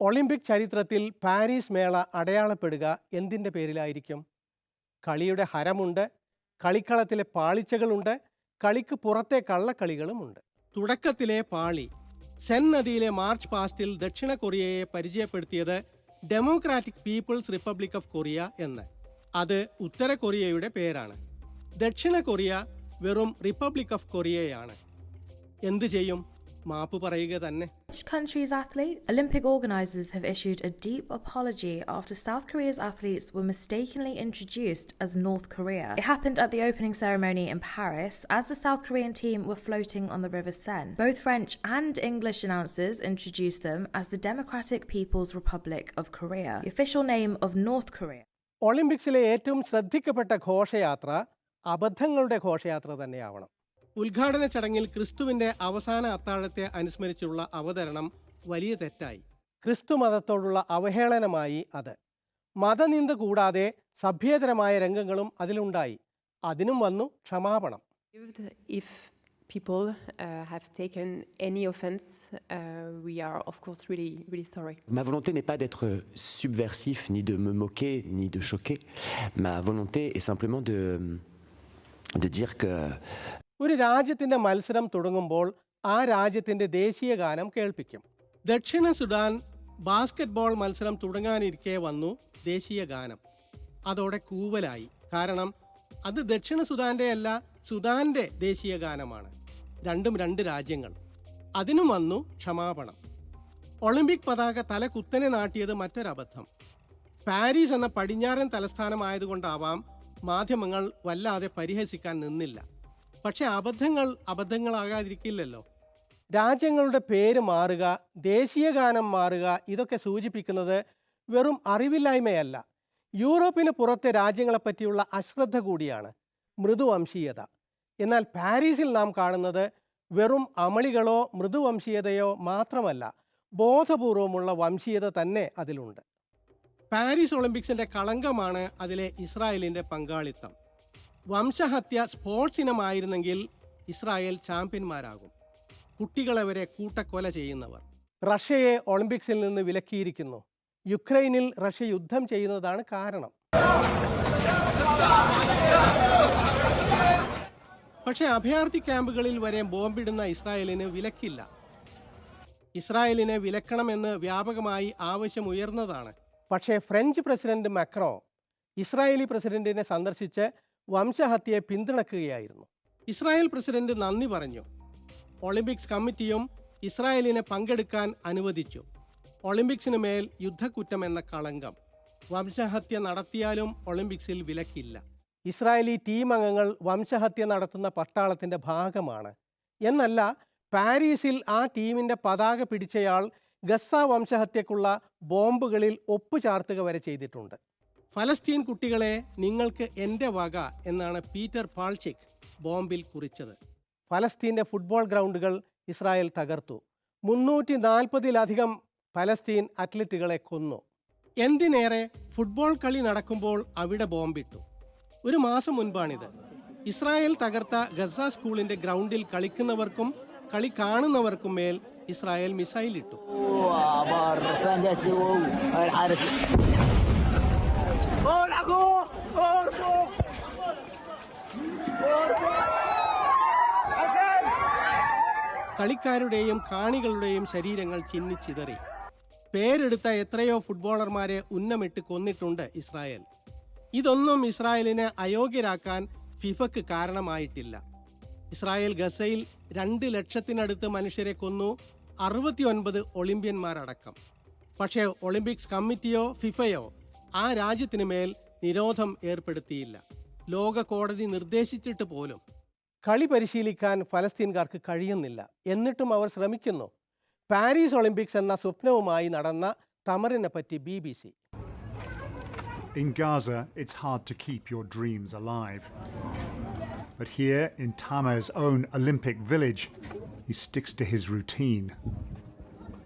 Olympic ചരിത്രത്തിൽ Paris മേള അടയാളപ്പെടുക എന്തിന്റെ പേരിലായിരിക്കും? കളിയുടെ ഹരമുണ്ട് കളിക്കളത്തിലെ പാളിച്ചകളുണ്ട് കളിക്ക് പുറത്തെ കള്ളക്കളികളുമുണ്ട്. തുടക്കത്തിലെ പാളി സെൻ നദിയിലെ മാർച്ച് പാസ്റ്റിൽ ദക്ഷിണ കൊറിയയെ പരിചയപ്പെടുത്തിയത് democratic people's republic of Korea എന്ന്. അത് ഉത്തര കൊറിയയുടെ പേരാണ്. ദക്ഷിണ കൊറിയ വെറും റിപ്പബ്ലിക് ഓഫ് കൊറിയയാണ്. എന്തു ചെയ്യും? മാപ്പ് പറയുക തന്നെ. Each country's athlete, Olympic organisers have issued a deep apology after South Korea's athletes were mistakenly introduced as North Korea. It happened at the opening ceremony in Paris as the South Korean team were floating on the River Seine. Both French and English announcers introduced them as the Democratic People's Republic of Korea, the official name of North Korea. ഒളിമ്പിക്സിലെ ഏറ്റവും ശ്രദ്ധിക്കപ്പെട്ട ഘോഷയാത്ര അബദ്ധങ്ങളുടെ ഘോഷയാത്ര തന്നെയാവണം ഉദ്ഘാടന ചടങ്ങിൽ ക്രിസ്തുവിന്റെ അവസാന അത്താഴത്തെ അനുസ്മരിച്ചുള്ള അവതരണം വലിയ തെറ്റായി ക്രിസ്തു മതത്തോടുള്ള അവഹേളനമായി അത് മതനിന്ദ കൂടാതെ സഭ്യേതരമായ രംഗങ്ങളും അതിലുണ്ടായി അതിനും വന്നു ക്ഷമാപണം people uh, have taken any offense, uh, we are of course really, really sorry. Ma volonté n'est pas d'être subversif, ni de me moquer, ni de choquer. Ma volonté est simplement de, de dire que ഒരു രാജ്യത്തിന്റെ മത്സരം തുടങ്ങുമ്പോൾ ആ രാജ്യത്തിന്റെ ദേശീയ ഗാനം കേൾപ്പിക്കും. ദക്ഷിണ Sudan basketball മത്സരം തുടങ്ങാനിരിക്കെ വന്നു ദേശീയ ഗാനം. അതോടെ കൂവലായി. കാരണം അത് ദക്ഷിണ സുഡാന്റെ അല്ല സുഡാന്റെ ദേശീയ ഗാനമാണ്. രണ്ടും രണ്ട് രാജ്യങ്ങൾ. അതിനും വന്നു ക്ഷമാപണം. ഒളിമ്പിക് പതാക തല കുത്തനെ നാട്ടിയത് മറ്റൊരബദ്ധം. പാരീസ് എന്ന പടിഞ്ഞാറൻ തലസ്ഥാനമായതുകൊണ്ടാവാം മാധ്യമങ്ങൾ വല്ലാതെ പരിഹസിക്കാൻ നിന്നില്ല. പക്ഷെ അബദ്ധങ്ങൾ അബദ്ധങ്ങളാകാതിരിക്കില്ലല്ലോ. രാജ്യങ്ങളുടെ പേര് മാറുക ദേശീയ ഗാനം മാറുക ഇതൊക്കെ സൂചിപ്പിക്കുന്നത് വെറും അറിവില്ലായ്മയല്ല. യൂറോപ്പിന് പുറത്തെ രാജ്യങ്ങളെപ്പറ്റിയുള്ള അശ്രദ്ധ കൂടിയാണ് മൃദുവംശീയത. എന്നാൽ പാരീസിൽ നാം കാണുന്നത് വെറും അമളികളോ മൃദുവംശീയതയോ മാത്രമല്ല ബോധപൂർവമുള്ള വംശീയത തന്നെ അതിലുണ്ട്. പാരീസ് ഒളിമ്പിക്സിന്റെ കളങ്കമാണ് അതിലെ ഇസ്രായേലിന്റെ പങ്കാളിത്തം. വംശഹത്യ സ്പോർട്സ് ഇനമായിരുന്നെങ്കിൽ ഇസ്രായേൽ ചാമ്പ്യന്മാരാകും. കുട്ടികളെ വരെ കൂട്ടക്കൊല ചെയ്യുന്നവർ. റഷ്യയെ ഒളിമ്പിക്സിൽ നിന്ന് വിലക്കിയിരിക്കുന്നു. യുക്രൈനിൽ റഷ്യ യുദ്ധം ചെയ്യുന്നതാണ് കാരണം. പക്ഷേ അഭയാർത്ഥി ക്യാമ്പുകളിൽ വരെ ബോംബിടുന്ന ഇസ്രായേലിന് വിലക്കില്ല. ഇസ്രായേലിനെ വിലക്കണമെന്ന് വ്യാപകമായി ആവശ്യമുയർന്നതാണ്. പക്ഷേ ഫ്രഞ്ച് പ്രസിഡന്റ് മക്രോ ഇസ്രായേലി പ്രസിഡന്റിനെ സന്ദർശിച്ച് വംശഹത്യയെ പിന്തുണക്കുകയായിരുന്നു. ഇസ്രായേൽ പ്രസിഡന്റ് നന്ദി പറഞ്ഞു. ഒളിമ്പിക്സ് കമ്മിറ്റിയും ഇസ്രായേലിനെ പങ്കെടുക്കാൻ അനുവദിച്ചു. ഒളിമ്പിക്സിന് മേൽ യുദ്ധക്കുറ്റം എന്ന കളങ്കം. വംശഹത്യ നടത്തിയാലും ഒളിമ്പിക്സിൽ വിലക്കില്ല. ഇസ്രായേലി ടീം അംഗങ്ങൾ വംശഹത്യ നടത്തുന്ന പട്ടാളത്തിന്റെ ഭാഗമാണ്. എന്നല്ല പാരീസിൽ ആ ടീമിന്റെ പതാക പിടിച്ചയാൾ ഗസ്സ വംശഹത്യക്കുള്ള ബോംബുകളിൽ ഒപ്പുചാർത്തുക വരെ ചെയ്തിട്ടുണ്ട്. ഫലസ്തീൻ കുട്ടികളെ നിങ്ങൾക്ക് എന്റെ വക എന്നാണ് പീറ്റർ പാൾച്ചിക് ബോംബിൽ കുറിച്ചത്. ഫലസ്തീന്റെ ഫുട്ബോൾ ഗ്രൗണ്ടുകൾ ഇസ്രായേൽ തകർത്തു. മുന്നൂറ്റി നാൽപ്പതിലധികം ഫലസ്തീൻ അത്ലറ്റുകളെ കൊന്നു. എന്തിനേറെ ഫുട്ബോൾ കളി നടക്കുമ്പോൾ അവിടെ ബോംബിട്ടു. ഒരു മാസം മുൻപാണിത്. ഇസ്രായേൽ തകർത്ത ഗസ സ്കൂളിന്റെ ഗ്രൗണ്ടിൽ കളിക്കുന്നവർക്കും കളി കാണുന്നവർക്കും മേൽ Israel missile Hola, go! Orbo! കളിക്കാരുടെയും കാണികളുടെയും ശരീരങ്ങൾ ചിന്നിച്ചിതറി പേരെടുത്ത എത്രയോ ഫുട്ബോളർമാരെ ഉന്നമിട്ട് കൊന്നിട്ടുണ്ട് ഇസ്രായേൽ ഇതൊന്നും ഇസ്രായേലിനെ അയോഗ്യരാക്കാൻ ഫിഫക്ക് കാരണമായിട്ടില്ല ഇസ്രായേൽ ഗസയിൽ രണ്ട് ലക്ഷത്തിനടുത്ത് മനുഷ്യരെ കൊന്നു അറുപത്തിയൊൻപത് ഒളിമ്പ്യന്മാരടക്കം പക്ഷേ ഒളിമ്പിക്സ് കമ്മിറ്റിയോ ഫിഫയോ ആ രാജ്യത്തിന് മേൽ നിരോധം ഏർപ്പെടുത്തിയില്ല ലോക കോടതി നിർദ്ദേശിച്ചിട്ട് പോലും കളി പരിശീലിക്കാൻ ഫലസ്തീൻകാർക്ക് കഴിയുന്നില്ല എന്നിട്ടും അവർ ശ്രമിക്കുന്നു പാരീസ് ഒളിമ്പിക്സ് എന്ന സ്വപ്നവുമായി നടന്ന തമറിനെ പറ്റി B B C In Gaza, it's hard to keep your dreams alive. But here, in Tamer's own Olympic village, he sticks to his routine.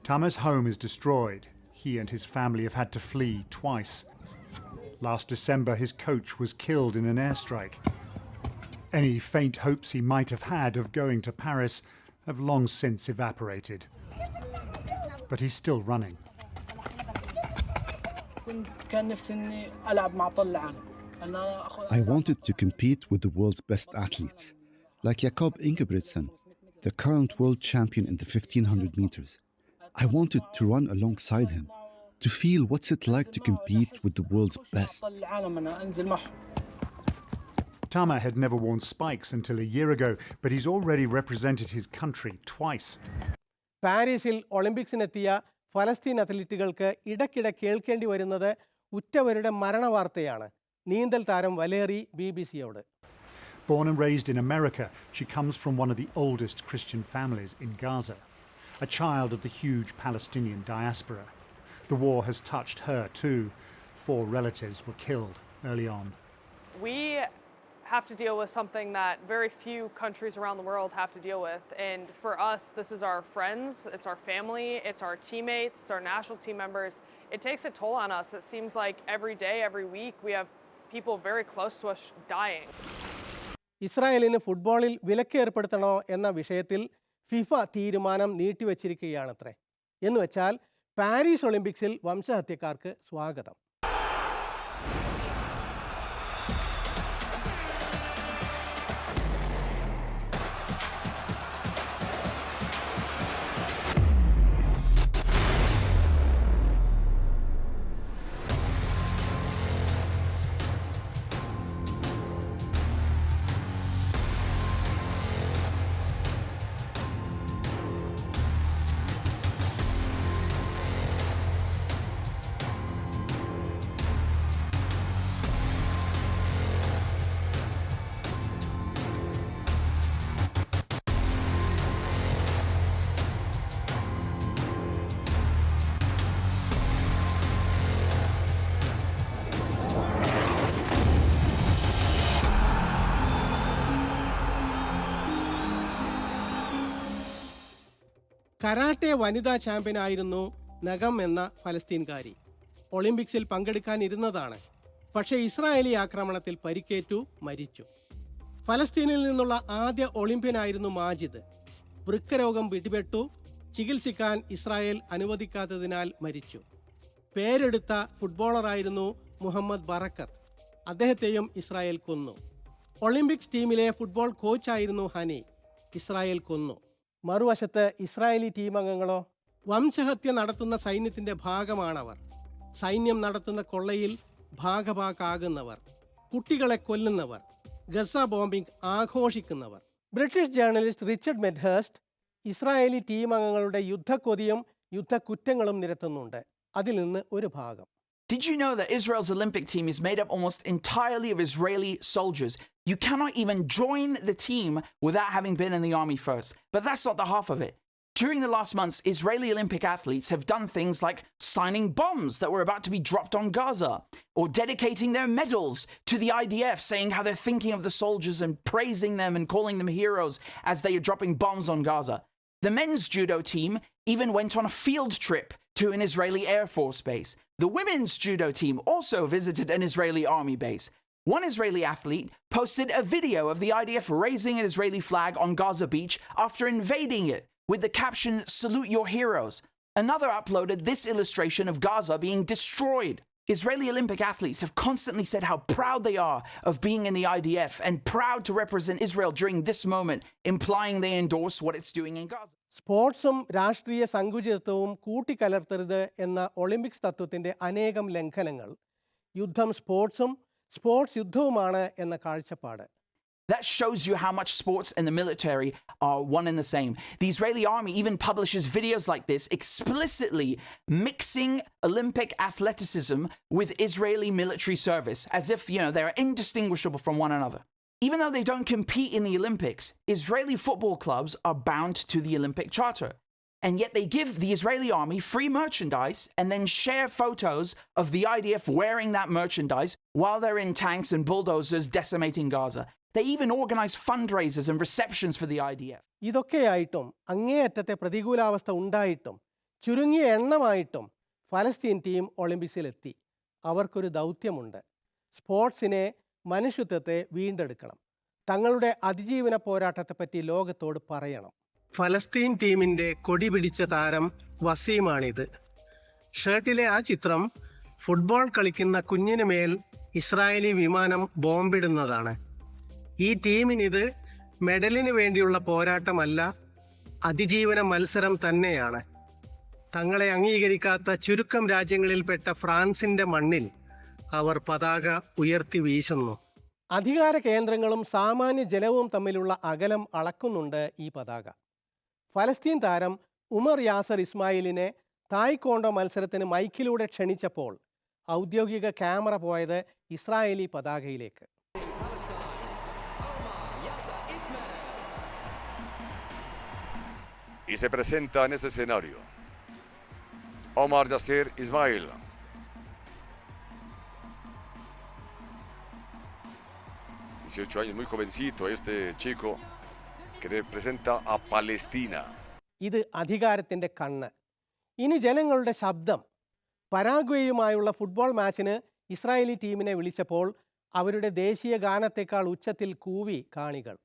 Tamer's home is destroyed. He and his family have had to flee twice. Last December, his coach was killed in an airstrike. Any faint hopes he might have had of going to Paris have long since evaporated. But he's still running. I wanted to compete with the world's best athletes, like Jakob Ingebrigtsen, the current world champion in the 1500 meters. I wanted to run alongside him to feel what's it like to compete with the world's best. Tama had never worn spikes until a year ago, but he's already represented his country twice. Paris il Olympics പാരീസിൽ ഒളിമ്പിക്സിനെത്തിയ ഫലസ്തീൻ അത്ലറ്റുകൾക്ക് ഇടയ്ക്കിടെ കേൾക്കേണ്ടി വരുന്നത് ഉറ്റവരുടെ മരണവാർത്തയാണ് നീന്തൽ താരം Valerie B BBC സിയോട് Born and raised in America, she comes from one of the oldest Christian families in Gaza, a child of the huge Palestinian diaspora. The war has touched her too. Four relatives were killed early on. we have to deal with something that very few countries around the world have to deal with. And for us, this is our friends, it's our family, it's our teammates, it's our national team members. It takes a toll on us. It seems like every day, every week, we have people very close to us dying. ഇസ്രായേലിന് ഫുട്ബോളിൽ വിലക്ക് ഏർപ്പെടുത്തണോ എന്ന വിഷയത്തിൽ FIFA തീരുമാനം നീട്ടിവച്ചിരിക്കുകയാണത്രേ എന്ന് വെച്ചാൽ Paris ഒളിമ്പിക്സിൽ വംശഹത്യക്കാർക്ക് സ്വാഗതം. കരാട്ടെ വനിതാ ചാമ്പ്യൻ ആയിരുന്നു നഗം എന്ന ഫലസ്തീൻകാരി. ഒളിമ്പിക്സിൽ പങ്കെടുക്കാനിരുന്നതാണ് പക്ഷേ ഇസ്രായേലി ആക്രമണത്തിൽ പരിക്കേറ്റു മരിച്ചു. ഫലസ്തീനിൽ നിന്നുള്ള ആദ്യ ഒളിമ്പ്യനായിരുന്നു മാജിദ്. വൃക്കരോഗം പിടിപെട്ടു ചികിത്സിക്കാൻ ഇസ്രായേൽ അനുവദിക്കാത്തതിനാൽ മരിച്ചു. പേരെടുത്ത ഫുട്ബോളറായിരുന്നു മുഹമ്മദ് ബറക്കത്ത്. അദ്ദേഹത്തെയും ഇസ്രായേൽ കൊന്നു. ഒളിമ്പിക്സ് ടീമിലെ ഫുട്ബോൾ കോച്ചായിരുന്നു ഹനി. ഇസ്രായേൽ കൊന്നു. മറുവശത്ത് ഇസ്രായേലി ടീം അംഗങ്ങളോ വംശഹത്യ നടത്തുന്ന സൈന്യത്തിന്റെ ഭാഗമാണവർ. സൈന്യം നടത്തുന്ന കൊള്ളയിൽ ഭാഗഭാക്കാകുന്നവർ. കുട്ടികളെ കൊല്ലുന്നവർ. Gaza bombing ആഘോഷിക്കുന്നവർ. British journalist Richard Medhurst Israeli team അംഗങ്ങളുടെ യുദ്ധക്കൊതിയും യുദ്ധക്കുറ്റങ്ങളും നിരത്തുന്നുണ്ട്. അതിൽ നിന്ന് ഒരു ഭാഗം. Did you know that Israel's Olympic team is made up almost entirely of Israeli soldiers? You cannot even join the team without having been in the army first. But that's not the half of it. During the last months, Israeli Olympic athletes have done things like signing bombs that were about to be dropped on Gaza, or dedicating their medals to the IDF, saying how they're thinking of the soldiers and praising them and calling them heroes as they are dropping bombs on Gaza. The men's judo team even went on a field trip to an Israeli Air Force base. The women's judo team also visited an Israeli army base. One Israeli athlete posted a video of the IDF raising an Israeli flag on Gaza Beach after invading it with the caption, Salute your heroes. Another uploaded this illustration of Gaza being destroyed. Israeli Olympic athletes have constantly said how proud they are of being in the IDF and proud to represent Israel during this moment, implying they endorse what it's doing in Gaza. സ്പോർട്സും രാഷ്ട്രീയ സങ്കുചിതത്വവും കൂട്ടിക്കലർത്തരുത് എന്ന Olympics തത്വത്തിന്റെ അനേകം ലംഘനങ്ങൾ യുദ്ധം സ്പോർട്സും sports യുദ്ധവുമാണ് എന്ന കാഴ്ചപ്പാട് That shows you how much sports and the military are one and the same. The Israeli army even publishes videos like this explicitly mixing Olympic athleticism with Israeli military service as if, you know, they're indistinguishable from one another. Even though they don't compete in the Olympics, Israeli football clubs are bound to the Olympic Charter. And yet they give the Israeli army free merchandise and then share photos of the IDF wearing that merchandise while they're in tanks and bulldozers decimating Gaza. They even organize fundraisers and receptions for the IDF. ഇതൊക്കെയായിട്ടും അങ്ങേയറ്റത്തെ പ്രതികൂലാവസ്ഥ ഉണ്ടായിട്ടും ചുരുങ്ങിയ എണ്ണമായിട്ടും ഫലസ്തീൻ team ഒളിമ്പിക്സിലെത്തി അവർക്കൊരു ദൗത്യമുണ്ട് സ്പോർട്സിനെ മനുഷ്യത്വത്തെ വീണ്ടെടുക്കണം തങ്ങളുടെ അതിജീവന പോരാട്ടത്തെപ്പറ്റി ലോകത്തോട് പറയണം ഫലസ്തീൻ ടീമിന്റെ കൊടി പിടിച്ച താരം വസീമാണിത്. ഷർട്ടിലെ ആ ചിത്രം ഫുട്ബോൾ കളിക്കുന്ന കുഞ്ഞിന് മേൽ ഇസ്രായേലി വിമാനം ബോംബിടുന്നതാണ്. ഈ ടീമിനിത് മെഡലിന് വേണ്ടിയുള്ള പോരാട്ടമല്ല അതിജീവന മത്സരം തന്നെയാണ്. തങ്ങളെ അംഗീകരിക്കാത്ത ചുരുക്കം രാജ്യങ്ങളിൽപ്പെട്ട ഫ്രാൻസിന്റെ മണ്ണിൽ അവർ പതാക ഉയർത്തി വീശുന്നു. അധികാര കേന്ദ്രങ്ങളും സാമാന്യ ജലവും തമ്മിലുള്ള അകലം അളക്കുന്നുണ്ട് ഈ പതാക. ഫലസ്തീൻ താരം ഉമർ യാസർ ഇസ്മായിലിനെ തായ്ക്കോണ്ടോ മത്സരത്തിന് മൈക്കിലൂടെ ക്ഷണിച്ചപ്പോൾ ഔദ്യോഗിക ക്യാമറ പോയത് ഇസ്രായേലി പതാകയിലേക്ക് y se presenta en ese escenario Omar Yasser Ismail. ...18 años, muy jovencito este chico ഇത് അധികാരത്തിന്റെ കണ്ണ്. ഇനി ജനങ്ങളുടെ ശബ്ദം. പരാഗ്വേയുമായുള്ള ഫുട്ബോൾ മാച്ചിന് ഇസ്രായേലി ടീമിനെ വിളിച്ചപ്പോൾ അവരുടെ ദേശീയ ഗാനത്തെക്കാൾ ഉച്ചത്തിൽ കൂവി കാണികൾ.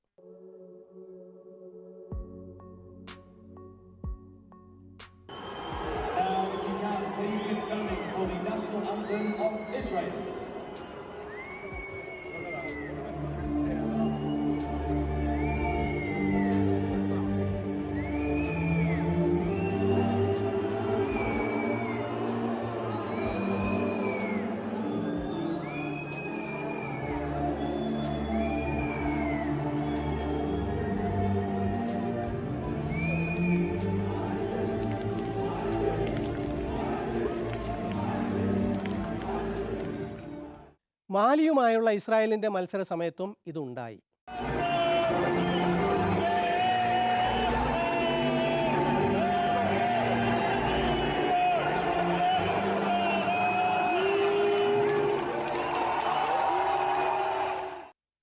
മാലിയുമായുള്ള ഇസ്രായേലിന്റെ മത്സര സമയത്തും ഇതുണ്ടായി.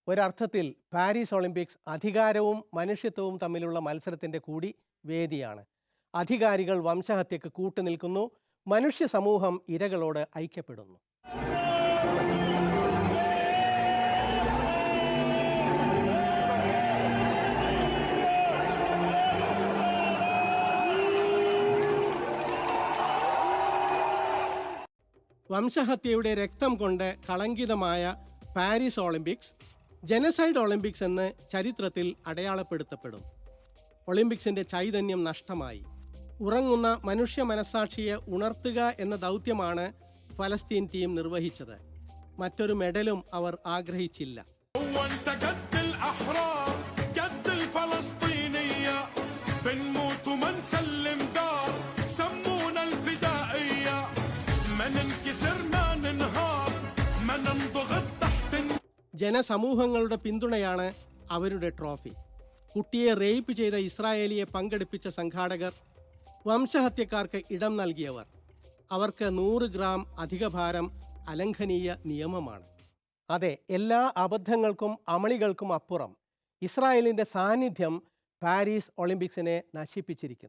ഒരർത്ഥത്തിൽ പാരീസ് ഒളിമ്പിക്സ് അധികാരവും മനുഷ്യത്വവും തമ്മിലുള്ള മത്സരത്തിന്റെ കൂടി വേദിയാണ്. അധികാരികൾ വംശഹത്യക്ക് കൂട്ടുനിൽക്കുന്നു. മനുഷ്യ സമൂഹം ഇരകളോട് ഐക്യപ്പെടുന്നു. വംശഹത്യയുടെ രക്തം കൊണ്ട് കളങ്കിതമായ പാരീസ് ഒളിമ്പിക്സ് ജനസൈഡ് ഒളിമ്പിക്സ് എന്ന് ചരിത്രത്തിൽ അടയാളപ്പെടുത്തപ്പെടും. ഒളിമ്പിക്സിന്റെ ചൈതന്യം നഷ്ടമായി. ഉറങ്ങുന്ന മനുഷ്യ മനസാക്ഷിയെ ഉണർത്തുക എന്ന ദൗത്യമാണ് ഫലസ്തീൻ ടീം നിർവഹിച്ചത്. മറ്റൊരു മെഡലും അവർ ആഗ്രഹിച്ചില്ല. ജനസമൂഹങ്ങളുടെ പിന്തുണയാണ് അവരുടെ ട്രോഫി. കുട്ടിയെ റേപ്പ് ചെയ്ത ഇസ്രായേലിയെ പങ്കെടുപ്പിച്ച സംഘാടകർ വംശഹത്യക്കാർക്ക് ഇടം നൽകിയവർ. അവർക്ക് നൂറ് ഗ്രാം അധിക ഭാരം അലംഘനീയ നിയമമാണ്. അതെ എല്ലാ അബദ്ധങ്ങൾക്കും അമളികൾക്കും അപ്പുറം. ഇസ്രായേലിന്റെ സാന്നിധ്യം പാരീസ് ഒളിമ്പിക്സിനെ നശിപ്പിച്ചിരിക്കുന്നു.